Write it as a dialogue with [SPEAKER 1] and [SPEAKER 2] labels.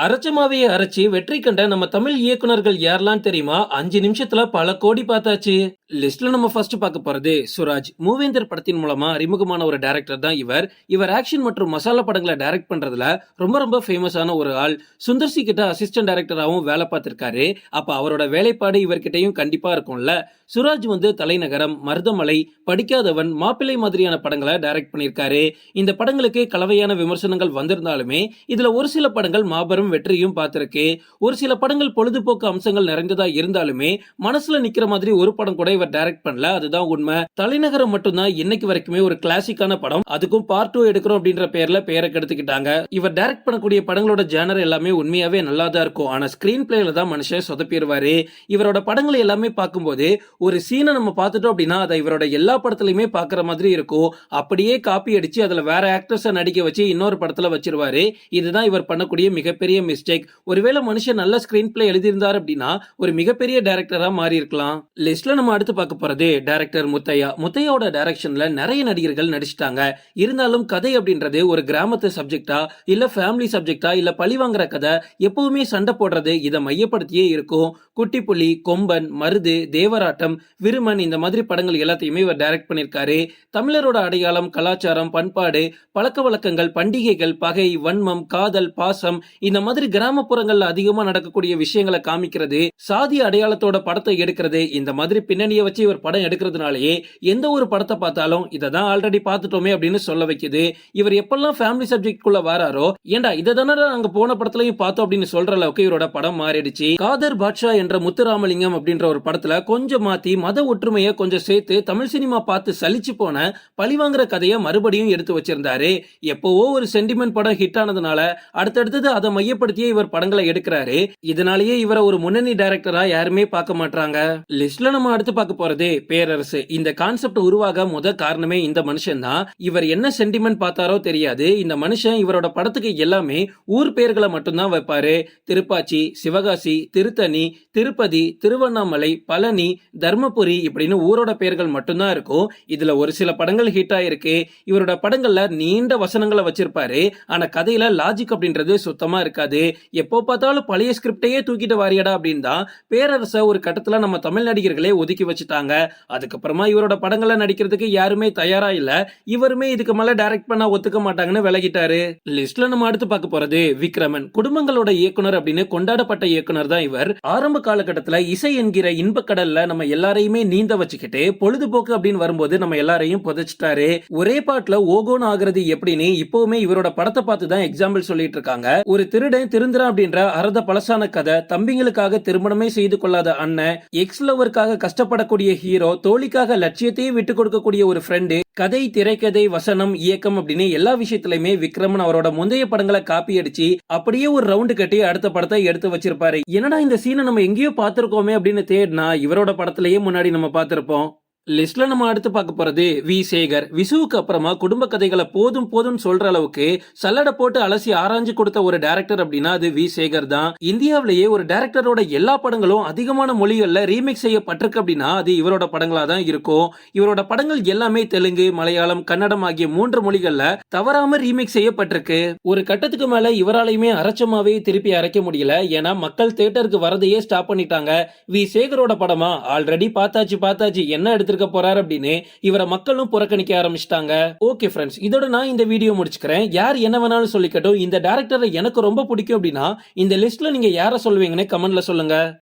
[SPEAKER 1] அரைச்சமாவையே அரைச்சி வெற்றி கண்ட நம்ம தமிழ் இயக்குனர்கள் யாரெல்லாம் தெரியுமா? அஞ்சு நிமிஷத்துல பல கோடி பார்த்தாச்சு. லிஸ்ட்ல நம்ம ஃபர்ஸ்ட் பார்க்க போறது சுராஜ். மூவேந்தர் படத்தின் மூலமா அறிமுகமான ஒரு டேரக்டர் தான் இவர். இவர் ஆக்ஷன் மற்றும் மசாலா படங்களை டைரக்ட் பண்றதுல ரொம்ப ரொம்ப ஃபேமஸான ஒரு ஆள். சுந்தர் சி கிட்ட அசிஸ்டன்ட் டைரக்டராகவும் வேலை பார்த்திருக்காரு. அப்ப அவரோட வேலைப்பாடு இவர்கிட்டயும் கண்டிப்பா இருக்கும்ல. சுராஜ் வந்து தலைநகரம் மருதமலை படிக்காதவன் மாப்பிள்ளை மாதிரியான படங்களை டைரக்ட் பண்ணியிருக்காரு. இந்த படங்களுக்கு கலவையான விமர்சனங்கள் வந்திருந்தாலுமே இதுல ஒரு சில படங்கள் மாபெரும் வெற்றியும் பார்த்திருக்கு. ஒரு சில படங்கள் பொழுதுபோக்கு அம்சங்கள் நிறைந்ததா இருந்தாலுமே மனசுல நிக்கிற மாதிரி ஒரு படம் கூட இவர் டைரக்ட் பண்ணல. அதுதான் உண்மை. தலைநகரம் மட்டும்தான் இன்னைக்கு வரைக்குமே ஒரு கிளாசிக்கான படம். அதுக்கும் பார்ட் டூ எடுக்கிறோம் அப்படின்ற பேர்ல பெயரை கெடுத்துக்கிட்டாங்க. இவர் டைரக்ட் பண்ணக்கூடிய படங்களோட ஜேனர் எல்லாமே உண்மையாவே நல்லா தான் இருக்கும். ஆனா ஸ்கிரீன் பிளேல தான் மனுஷன் சொதப்பிடுவாரு. இவரோட படங்களை எல்லாமே பார்க்கும்போது ஒரு சீனை நம்ம பார்த்துட்டோம் அப்படின்னா அதை இவரோட எல்லா படத்துலயுமே பாக்குற மாதிரி இருக்கும். அப்படியே காப்பி அடிச்சு அதுல வேற ஆக்டர்ஸை நடிக்க வச்சு இன்னொரு படத்துல வச்சிருவாரு. இதுதான் இவர் பண்ணக்கூடிய மிகப்பெரிய மிஸ்டேக் ஒருவேளை மனுஷன் நல்ல ஸ்கிரீன் பிளே எழுதியிருந்தார் அப்படின்னா ஒரு மிகப்பெரிய டேரக்டரா மாறி இருக்கலாம் லிஸ்ட்ல நம்ம அடுத்து பார்க்க போறது டைரக்டர் முத்தையா. முத்தையாவோட டைரக்ஷன்ல நிறைய நடிகர்கள் நடிச்சிட்டாங்க. இருந்தாலும் கதை அப்படின்றது ஒரு கிராமத்து சப்ஜெக்டா இல்ல ஃபேமிலி சப்ஜெக்டா இல்ல பழி வாங்குற கதை எப்பவுமே சண்டை போடுறது இதை மையப்படுத்தியே இருக்கும். குட்டிப்புலி கொம்பன் மருது தேவராட்டம் விருமன் இந்த மாதிரி படங்கள் எல்லாத்தையுமே இவர் டைரக்ட் பண்ணியிருக்காரு. தமிழரோட அடையாளம் கலாச்சாரம் பண்பாடு பழக்க வழக்கங்கள் பண்டிகைகள் பகை வன்மம் காதல் பாசம் இந்த மாதிரி கிராமப்புறங்கள்ல அதிகமா நடக்கக்கூடிய விஷயங்களை காமிக்கிறது சாதி அடையாளத்தோட படத்தை எடுக்கிறது இந்த மாதிரி பின்னணியை கதையை வச்சு இவர் படம் எடுக்கிறதுனாலயே எந்த ஒரு படத்தை பார்த்தாலும் இதை தான் ஆல்ரெடி பார்த்துட்டோமே அப்படின்னு சொல்ல வைக்குது. இவர் எப்பெல்லாம் ஃபேமிலி சப்ஜெக்ட் குள்ள வராரோ ஏண்டா இதை தானே நாங்க போன படத்துலயும் பார்த்தோம் அப்படின்னு சொல்ற அளவுக்கு இவரோட படம் மாறிடுச்சு. காதர் பாட்ஷா என்ற முத்துராமலிங்கம் அப்படின்ற ஒரு படத்துல கொஞ்சம் மாத்தி மத ஒற்றுமையை கொஞ்சம் சேர்த்து தமிழ் சினிமா பார்த்து சலிச்சு போன பழிவாங்குற கதையை மறுபடியும் எடுத்து வச்சிருந்தாரு. எப்பவோ ஒரு சென்டிமெண்ட் படம் ஹிட் ஆனதுனால அடுத்தடுத்தது அதை மையப்படுத்தியே இவர் படங்களை எடுக்கிறாரு. இதனாலேயே இவரை ஒரு முன்னணி டைரக்டரா யாருமே பார்க்க மாட்டாங்க லிஸ்ட்ல நம்ம அடுத்து பார்க்க போறதே பேரரசு. இந்த கான்செப்ட் உருவாக முத காரணமே இந்த மனுஷன் தான் இவர் என்ன சென்டிமெண்ட் பார்த்தாரோ தெரியாது. இந்த மனுஷன் இவரோட படத்துக்கு எல்லாமே ஊர் பெயர்களை மட்டும்தான் வைப்பாரு. திருப்பாச்சி சிவகாசி திருத்தணி திருப்பதி திருவண்ணாமலை பழனி தர்மபுரி இப்படின்னு ஊரோட பெயர்கள் மட்டும்தான் இருக்கும். இதுல ஒரு சில படங்கள் ஹிட் ஆயிருக்கு. இவரோட படங்கள்ல நீண்ட வசனங்களை வச்சிருப்பாரு. ஆனா கதையில லாஜிக் அப்படின்றது சுத்தமா இருக்காது. எப்போ பார்த்தாலும் பழைய ஸ்கிரிப்டையே தூக்கிட்டு வாரியடா அப்படின்னு தான் பேரரச ஒரு கட்டத்துல நம்ம தமிழ் நடிகர்களே ஒதுக்கி வச்சுட்டாங்க. அதுக்கப்புறமா இவரோட படங்களை நடிக்கிறதுக்கு யாருமே தயாரா இல்ல. இவருமே இதுக்கு மேல டைரக்ட் பண்ண ஒத்துக்க மாட்டாங்கன்னு விலகிட்டாரு. லிஸ்ட்ல நம்ம அடுத்து பார்க்க போறது விக்ரமன். குடும்பங்களோட இயக்குனர் அப்படின்னு கொண்டாடப்பட்ட இயக்குனர் தான் இவர். ஆரம்ப காலகட்டத்துல இசை என்கிற இன்பக்கடல்ல நம்ம எல்லாரையுமே நீந்த வச்சுக்கிட்டு பொழுதுபோக்கு அப்படின்னு வரும்போது நம்ம எல்லாரையும் புதைச்சிட்டாரு. ஒரே பாட்டுல ஓகோன் ஆகுறது எப்படின்னு இப்பவுமே இவரோட படத்தை பார்த்து தான் எக்ஸாம்பிள் சொல்லிட்டு இருக்காங்க. ஒரு திருடன் திருந்துறான் அப்படின்ற அறத பழசான கதை தம்பிங்களுக்காக திருமணமே செய்து கொள்ளாத அண்ணன் எக்ஸ் லவருக்காக கஷ்டப்பட கஷ்டப்படக்கூடிய ஹீரோ தோழிக்காக லட்சியத்தையே விட்டு கொடுக்கக்கூடிய ஒரு ஃப்ரெண்டு கதை திரைக்கதை வசனம் இயக்கம் அப்படின்னு எல்லா விஷயத்திலயுமே விக்ரமன் அவரோட முந்தைய படங்களை காப்பி அடிச்சு அப்படியே ஒரு ரவுண்டு கட்டி அடுத்த படத்தை எடுத்து வச்சிருப்பாரு. என்னடா இந்த சீனை நம்ம எங்கேயோ பார்த்திருக்கோமே அப்படின்னு தேடினா இவரோட படத்திலேயே முன்னாடி நம்ம பார்த்திருப்போம். லிஸ்ட்ல நம்ம அடுத்து பார்க்க போறது வி. சேகர். விசுவுக்கு அப்புறமா குடும்ப கதைகளை போதும் போதும் சொல்ற அளவுக்கு சல்லடை போட்டு அலசி ஆராய்ஞ்சு கொடுத்த ஒரு டேரக்டர் அப்படின்னா அது வி. சேகர் தான். இந்தியாவிலேயே ஒரு டேரக்டரோட எல்லா படங்களும் அதிகமான மொழிகள்ல ரீமேக் செய்யப்பட்டிருக்கு அப்படின்னா அது இவரோட படங்களா தான் இருக்கும். இவரோட படங்கள் எல்லாமே தெலுங்கு மலையாளம் கன்னடம் ஆகிய மூன்று மொழிகள்ல தவறாம ரீமேக் செய்யப்பட்டிருக்கு. ஒரு கட்டத்துக்கு மேல இவராலையுமே அரைச்சமாவே திருப்பி அரைக்க முடியல. ஏன்னா மக்கள் தியேட்டருக்கு வரதையே ஸ்டாப் பண்ணிட்டாங்க. வி. சேகரோட படமா? ஆல்ரெடி பார்த்தாச்சு பார்த்தாச்சு. என்ன எடுத்திருக்க போறாரு அப்படின்னு இவரை மக்களும் புறக்கணிக்க ஆரம்பிச்சிட்டாங்க. ஓகே ஃப்ரெண்ட்ஸ் இதோட நான் இந்த வீடியோ முடிச்சுக்கிறேன். யார் என்ன வேணாலும் சொல்லிக்கட்டும். இந்த டேரக்டரை எனக்கு ரொம்ப பிடிக்கும் அப்படின்னா இந்த லிஸ்ட்ல நீங்க யாரை சொல்லுவீங்கன்னு கமெண்ட்ல சொல்லுங்க.